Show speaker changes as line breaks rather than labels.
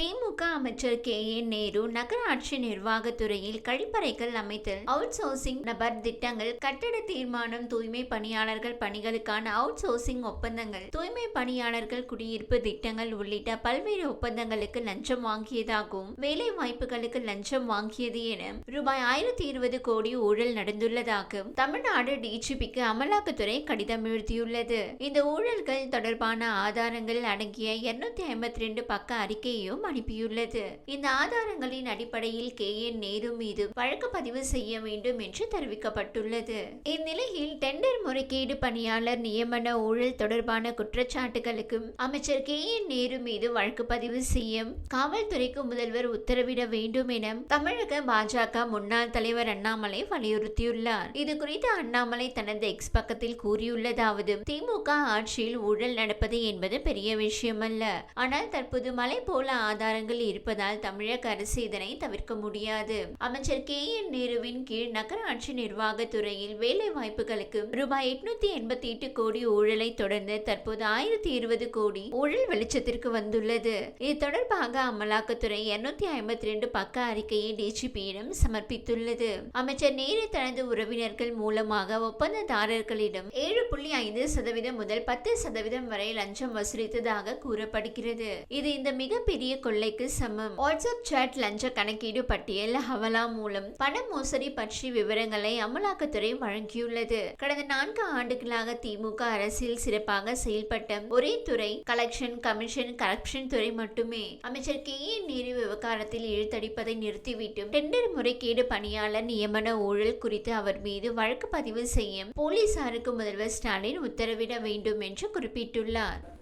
திமுக அமைச்சர் கே. ஏ. நேரு நகராட்சி நிர்வாகத்துறையில் கழிப்பறைகள் அமைத்தல் அவுட் சோர்சிங் நபர் திட்டங்கள் கட்டட தீர்மானம் தூய்மை பணியாளர்கள் பணிகளுக்கான அவுட் சோர்சிங் ஒப்பந்தங்கள் தூய்மை பணியாளர்கள் குடியிருப்பு திட்டங்கள் உள்ளிட்ட பல்வேறு ஒப்பந்தங்களுக்கு லஞ்சம் வாங்கியதாகவும் வேலை வாய்ப்புகளுக்கு லஞ்சம் வாங்கியது என ரூபாய் ஆயிரத்தி இருபது கோடி ஊழல் நடந்துள்ளதாகவும் தமிழ்நாடு டிஜிபிக்கு அமலாக்கத்துறை கடிதம் எழுதியுள்ளது. இந்த ஊழல்கள் தொடர்பான ஆதாரங்கள் அடங்கிய இருநூத்தி ஐம்பத்தி ரெண்டு பக்க அறிக்கையையும் அனுப்பியுள்ளது இந்த ஆதாரங்களின் அடிப்படையில் கே. என். நேரு மீது வழக்கு பதிவு செய்ய வேண்டும் என்று தெரிவிக்கப்பட்டுள்ளது. இந்நிலையில் டெண்டர் முறைகேடு பணியாளர் நியமன ஊழல் தொடர்பான குற்றச்சாட்டுகளுக்கும் அமைச்சர் கே. என். நேரு மீது வழக்கு பதிவு செய்ய காவல்துறைக்கு முதல்வர் உத்தரவிட வேண்டும் என தமிழக பாஜக முன்னாள் தலைவர் அண்ணாமலை வலியுறுத்தியுள்ளார். இது குறித்து அண்ணாமலை தனது எக்ஸ் பக்கத்தில் கூறியுள்ளதாவது திமுக ஆட்சியில் ஊழல் நடப்பது என்பது பெரிய விஷயமல்ல. ஆனால் தற்போது மலை போல ஆதாரங்கள் இருப்பதால் தமிழக அரசு இதனை தவிர்க்க முடியாது. அமைச்சர் கே. என். நேருவின் கீழ் நகராட்சி நிர்வாகத்துறையில் வேலை வாய்ப்புகளுக்கு ரூபாய் எட்நூத்தி எண்பத்தி எட்டு கோடி ஊழலை தொடர்ந்து தற்போது ஆயிரத்தி இருபது கோடி ஊழல் வெளிச்சத்திற்கு வந்துள்ளது. இது தொடர்பாக அமலாக்கத்துறை இருநூத்தி ஐம்பத்தி ரெண்டு பக்க அறிக்கையை டிஜிபியிடம் சமர்ப்பித்துள்ளது. அமைச்சர் நேரு தனது உறவினர்கள் மூலமாக ஒப்பந்ததாரர்களிடம் ஏழு புள்ளி ஐந்து சதவீதம் முதல் பத்து சதவீதம் வரை லஞ்சம் வசூலித்ததாக கூறப்படுகிறது. இது இந்த மிகப்பெரிய கொள்ளைக்கு சமம். வாட்ஸ்அப் சாட் லஞ்ச கணக்கீடு பட்டியல் ஹவலா மூலம் பண மோசடி பற்றி விவரங்களை அமலாக்கத்துறை வழங்கியுள்ளது. கடந்த நான்கு ஆண்டுகளாக திமுக அரசில் சிறப்பாக செயல்பட்ட ஒரே துறை கலெக்ஷன் கமிஷன் கரப்ஷன் துறை மட்டுமே. அமைச்சர் கே. ஏ. நேரு விவகாரத்தில் இழுத்தடிப்பதை நிறுத்திவிட்டு டெண்டர் முறைகேடு பணியாளர் நியமன ஊழல் குறித்து அவர் மீது வழக்கு பதிவு செய்ய போலீசாருக்கு முதல்வர் ஸ்டாலின் உத்தரவிட வேண்டும் என்று குறிப்பிட்டுள்ளார்.